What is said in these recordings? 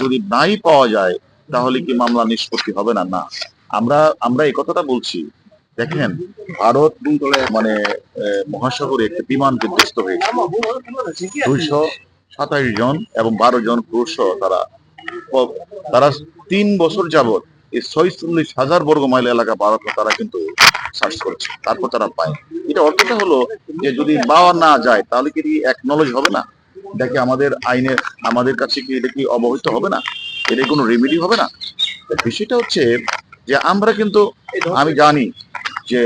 যদি নাই পাওয়া যায়, তাহলে কি মামলা নিষ্পত্তি হবে না? না। আমরা আমরা এই কথাটা বলছি। দেখেন, ভারত মানে মহাসাগরে একটি বিমান বিধ্বস্ত হয়েছে। দুইশো সাতাশ জন এবং বারো জন পুরুষ তারা। তারা তিন বছর যাবত এই ছয়চল্লিশ হাজার বর্গ মাইল এলাকা ভারত তারা কিন্তু সার্চ করেছে। তারপর তারা পায় এটা অর্থটা হলো যে যদি পাওয়া না যায়, তাহলে কি এক নলেজ হবে না? এটা কি আমাদের আইনে, আমাদের কাছে কি এটা কি অবহিত হবে না? এটা কোনো রেমেডি হবে না? বিষয়টা হচ্ছে যে আমরা কিন্তু, আমি জানি যে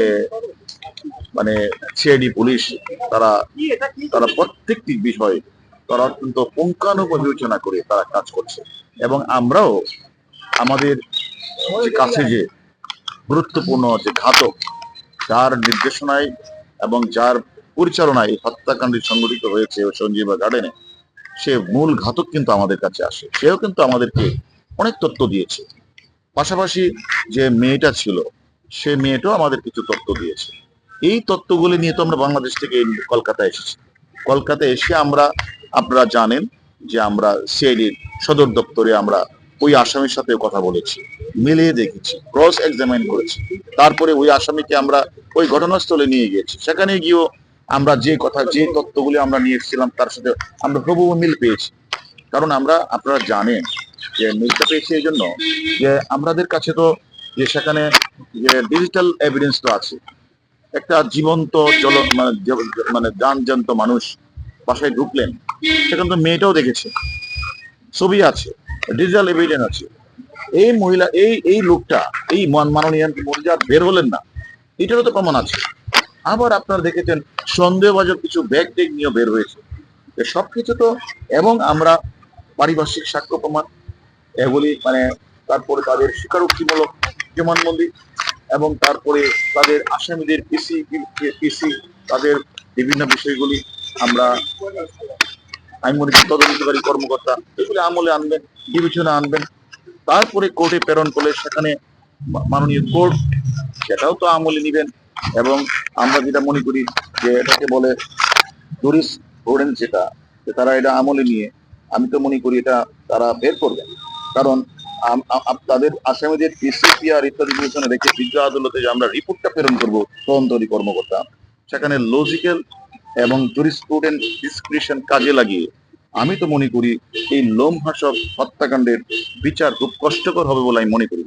মানে সিআইডি, পুলিশ, তারা তারা প্রত্যেকটি বিষয় তারা অত্যন্ত পুঙ্খানুপ বিবেচনা করে তারা কাজ করছে। এবং আমরাও আমাদের যে কাছে যে গুরুত্বপূর্ণ যে ঘাতক, যার নির্দেশনায় এবং যার পরিচালনায় এই হত্যাকাণ্ডটি সংঘটিত হয়েছে সঞ্জীবা গার্ডেনে, সে মূল ঘাতক কিন্তু আমাদের কাছে আসে। সেও কিন্তু আমাদেরকে অনেক তথ্য দিয়েছে। পাশাপাশি যে মেয়েটা ছিল, সে মেয়েটাও আমাদের কিছু তথ্য দিয়েছে। এই তথ্যগুলি নিয়ে তো আমরা বাংলাদেশ থেকে কলকাতায় এসেছি। কলকাতায় এসে আমরা, আপনারা জানেন যে আমরা সিআইডির সদর দপ্তরে আমরা ওই আসামির সাথে কথা বলেছি, মিলিয়ে দেখেছি ক্রস এক্সামিন করেছি। তারপরে ওই আসামিকে আমরা ওই ঘটনাস্থলে নিয়ে গিয়েছি। সেখানে গিয়েও আমরা যে কথা, যে তত্ত্বগুলি আমরা নিয়ে এসেছিলাম তার সাথে আমরা হুবহু মিল পেয়েছি। কারণ আমরা, আপনারা জানেন যে মিলটা পেয়েছি এই জন্য যে আমাদের কাছে তো যে সেখানে যে ডিজিটাল এভিডেন্স তো আছে। একটা জীবন্ত জল মানে মানে যানজন্ত মানুষ বাসায় ঢুকলেন, সেখানে তো মেয়েটাও দেখেছে, ছবি আছে ডিজিটাল এভিডেন্স আছে। এই মহিলা, এই এই লোকটা, এই মান- মাননীয় মহিলা বের হলেন না, এটারও তো প্রমাণ আছে। আবার আপনারা দেখেছেন সন্দেহভাজন কিছু ব্যাগ টেগ নিয়ে বের হয়েছে। এ সবকিছু তো এবং আমরা পারিপার্শ্বিক সাক্ষ্য প্রমাণ এগুলি মানে তারপরে তাদের স্বীকারোক্তিমূলক জবানবন্দি এবং তারপরে তাদের আসামিদের পিসি পিসি তাদের বিভিন্ন বিষয়গুলি আমরা আইনমন্ত্রী তদন্তকারী কর্মকর্তা এগুলি আমলে আনবেন বিবেচনা আনবেন। তারপরে কোর্টে প্রেরণ করলে সেখানে মাননীয় কোর্ট সেটাও তো আমলে নিবেন। এবং আমরা যেটা মনে করি যে এটাকে বলে টুরিস্ট ওরেন্স যেটা তারা এটা আমলে নিয়ে, আমি তো মনে করি এটা তারা বের করবেন কারণ তাদের আসামিদের পিসিপিআর ইত্যাদি বিবেচনা রেখে বিজ্ঞ আদালতে যে আমরা রিপোর্টটা প্রেরণ করব তদন্তকারী কর্মকর্তা, সেখানে লজিক্যাল এবং জুরিস্প্রুডেন্ট ডিসক্রিপশন কাজে লাগিয়ে, আমি তো মনে করি এই লোমহাসক হত্যাকাণ্ডের বিচার খুব কষ্টকর হবে বলে আমি মনে করি